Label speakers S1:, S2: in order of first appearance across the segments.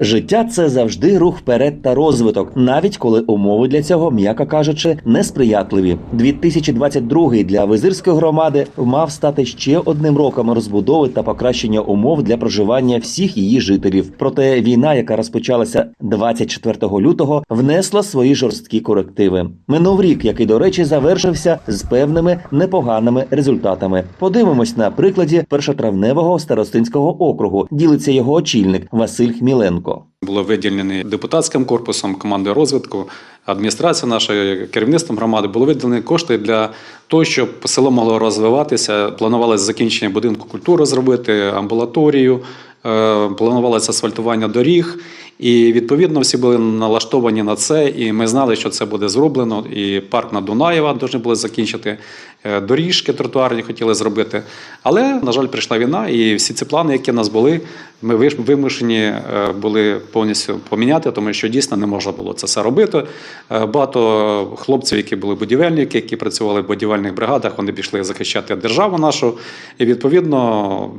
S1: Життя це завжди рух вперед та розвиток, навіть коли умови для цього, м'яко кажучи, несприятливі. 2022 для визирської громади мав стати ще одним роком розбудови та покращення умов для проживання всіх її жителів. Проте війна, яка розпочалася 24 лютого, внесла свої жорсткі корективи. Минув рік, який, до речі, завершився з певними непоганими результатами. Подивимось на прикладі першотравневого старостинського округу. Ділиться його очільник Василь Хміленко.
S2: Було виділені депутатським корпусом, командою розвитку, адміністрацією нашої керівництвом громади було виділені кошти для того, щоб село могло розвиватися. Планувалося закінчення будинку культури зробити, амбулаторію, е, планувалося асфальтування доріг. І відповідно всі були налаштовані на це, і ми знали, що це буде зроблено. І парк на Дунаєва повинні були закінчити, е, доріжки тротуарні хотіли зробити. Але, на жаль, прийшла війна, і всі ці плани, які в нас були, ми вимушені е, були повністю поміняти, тому що дійсно не можна було це все робити. Е, Багато хлопців, які були будівельники, які працювали в будівельних бригадах, вони пішли захищати державу нашу. І відповідно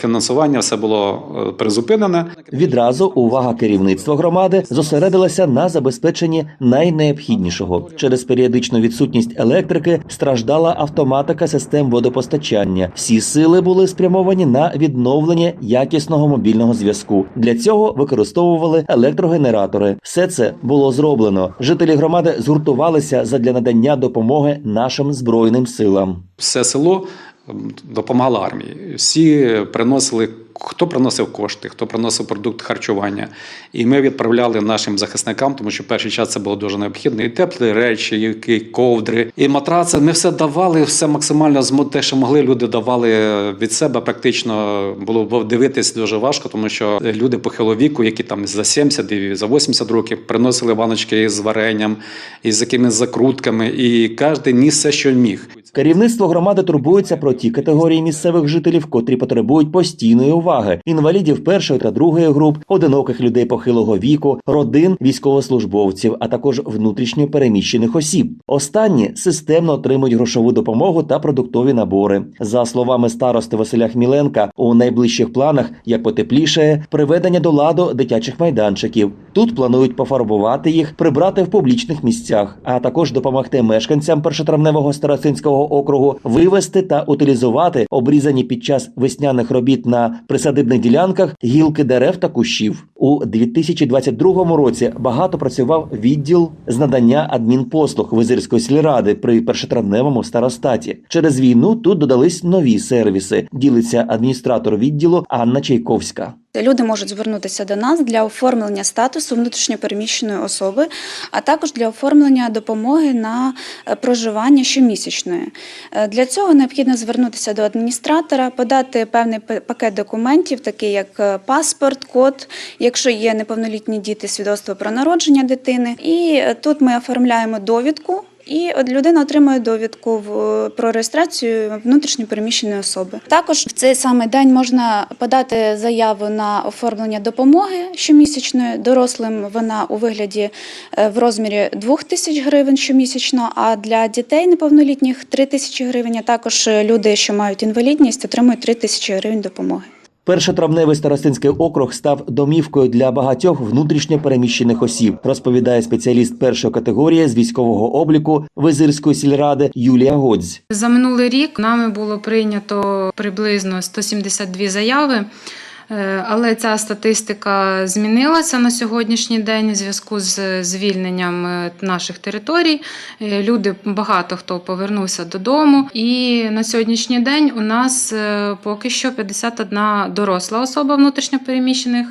S2: фінансування все було призупинене.
S1: Відразу увага керівництва громади зосередилася на забезпеченні найнеобхіднішого. Через періодичну відсутність електрики страждала автоматика систем водопостачання. Всі сили були спрямовані на відновлення якісного мобільного зв'язку. Для цього використовували електрогенератори. Все це було зроблено. Жителі громади згуртувалися задля надання допомоги нашим збройним силам.
S2: все село м, допомагало армії. Всі приносили, хто приносив кошти, хто приносив продукт харчування. І ми відправляли нашим захисникам, тому що перший час це було дуже необхідно. І теплі речі, і ковдри, і матраци. Ми все давали, все максимально те, що могли, люди давали від себе. Практично було дивитись дуже важко, тому що люди похилого віку, які там за 70 і за 80 років, приносили баночки з варенням, і з якимись закрутками, і кожен ніс все, що міг.
S1: Керівництво громади турбується про ті категорії місцевих жителів, котрі потребують постійної уваги: інвалідів першої та другої груп, одиноких людей похилого віку, родин військовослужбовців, а також внутрішньо переміщених осіб. Останні системно отримують грошову допомогу та продуктові набори. За словами старости Василя Хміленка, у найближчих планах, як потеплішає, приведення до ладу дитячих майданчиків. Тут планують пофарбувати їх, прибрати в публічних місцях, а також допомогти мешканцям першотравневого старостинського округу вивести та утилізувати обрізані під час весняних робіт на присадибних ділянках гілки дерев та кущів. У 2022 році багато працював відділ з надання адмінпослуг Визирської сільради при першотравневому старостаті. Через війну тут додались нові сервіси. Ділиться адміністратор відділу Анна Чайковська.
S3: Люди можуть звернутися до нас для оформлення статусу внутрішньопереміщеної особи, а також для оформлення допомоги на е, проживання щомісячної. Е, Для цього необхідно звернутися до адміністратора, подати певний пакет документів, такий як е, паспорт, код, якщо є неповнолітні діти, свідоцтво про народження дитини. І тут ми оформляємо довідку. І от людина отримує довідку про реєстрацію внутрішньопереміщеної особи. Також в цей самий день можна подати заяву на оформлення допомоги щомісячної. Дорослим вона у вигляді е, в розмірі 2 тисяч гривень щомісячно, а для дітей неповнолітніх 3 тисячі гривень. А також люди, що мають інвалідність, отримують 3 тисячі гривень допомоги.
S1: Першотравневий старостинський округ став домівкою для багатьох внутрішньо переміщених осіб, розповідає спеціаліст першої категорії з військового обліку Визирської сільради Юлія Годзь.
S4: За минулий рік нами було прийнято приблизно 172 заяви. Е, Але ця статистика змінилася на сьогоднішній день у зв'язку з звільненням е, наших територій. Е, Люди багато хто повернувся додому. І на сьогоднішній день у нас поки що 51 доросла особа внутрішньопереміщених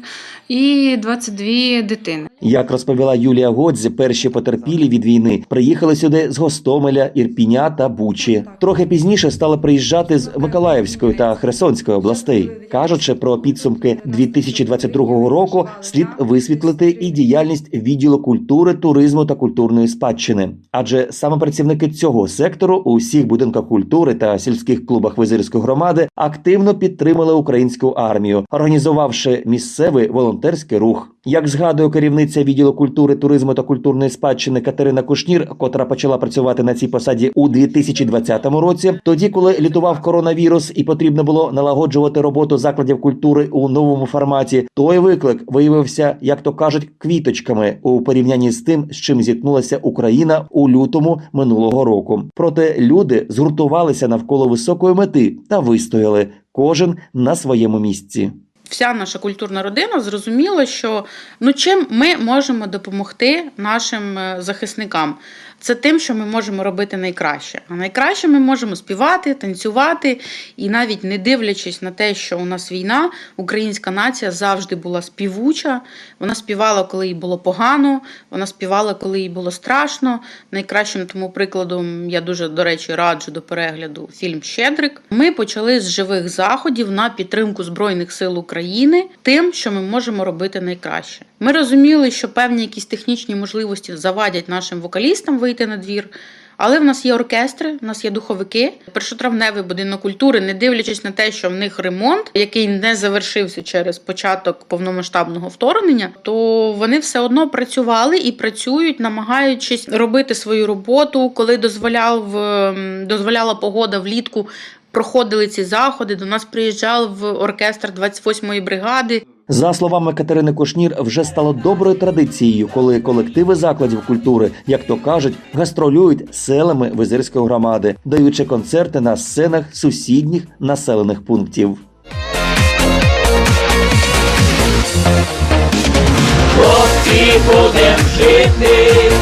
S4: і 22 дитини.
S1: Як розповіла Юлія Годзі, перші потерпілі від війни приїхали сюди з Гостомеля, Ірпіня та Бучі. Трохи пізніше стали приїжджати з Миколаївської та Херсонської областей. Кажучи про підсумки 2022 року, слід висвітлити і діяльність відділу культури, туризму та культурної спадщини. Адже саме працівники цього сектору у всіх будинках культури та сільських клубах Визирської громади активно підтримали українську армію, організувавши місцевий волонтерський рух. Як згадує керівниця відділу культури, туризму та культурної спадщини Катерина Кушнір, котра почала працювати на цій посаді у 2020 році, тоді, коли лютував коронавірус і потрібно було налагоджувати роботу закладів культури у новому форматі, той виклик виявився, як то кажуть, квіточками у порівнянні з тим, з чим зіткнулася Україна у лютому минулого року. Проте люди згуртувалися навколо високої мети та вистояли кожен на своєму місці.
S5: Вся наша культурна родина зрозуміла, що ну чим ми можемо допомогти нашим е, захисникам. Це тим, що ми можемо робити найкраще. А найкраще ми можемо співати, танцювати, і навіть не дивлячись на те, що у нас війна, українська нація завжди була співуча. Вона співала, коли їй було погано, вона співала, коли їй було страшно. Найкращим тому прикладом я дуже, до речі, раджу до перегляду фільм Щедрик. Ми почали з живих заходів на підтримку Збройних сил України тим, що ми можемо робити найкраще. Ми розуміли, що певні якісь технічні можливості завадять нашим вокалістам вийти на двір. Але в нас є оркестри, в нас є духовики. Першотравневий будинок культури, не дивлячись на те, що в них ремонт, який не завершився через початок повномасштабного вторгнення, то вони все одно працювали і працюють, намагаючись робити свою роботу, коли дозволяв ем, дозволяла погода влітку. Проходили ці заходи. До нас приїжджав в оркестр 28-ї бригади.
S1: За словами Катерини Кушнір, вже стало доброю традицією, коли колективи закладів культури, як то кажуть, гастролюють селами Визирської громади, даючи концерти на сценах сусідніх населених пунктів.
S6: Хлопці будем жити,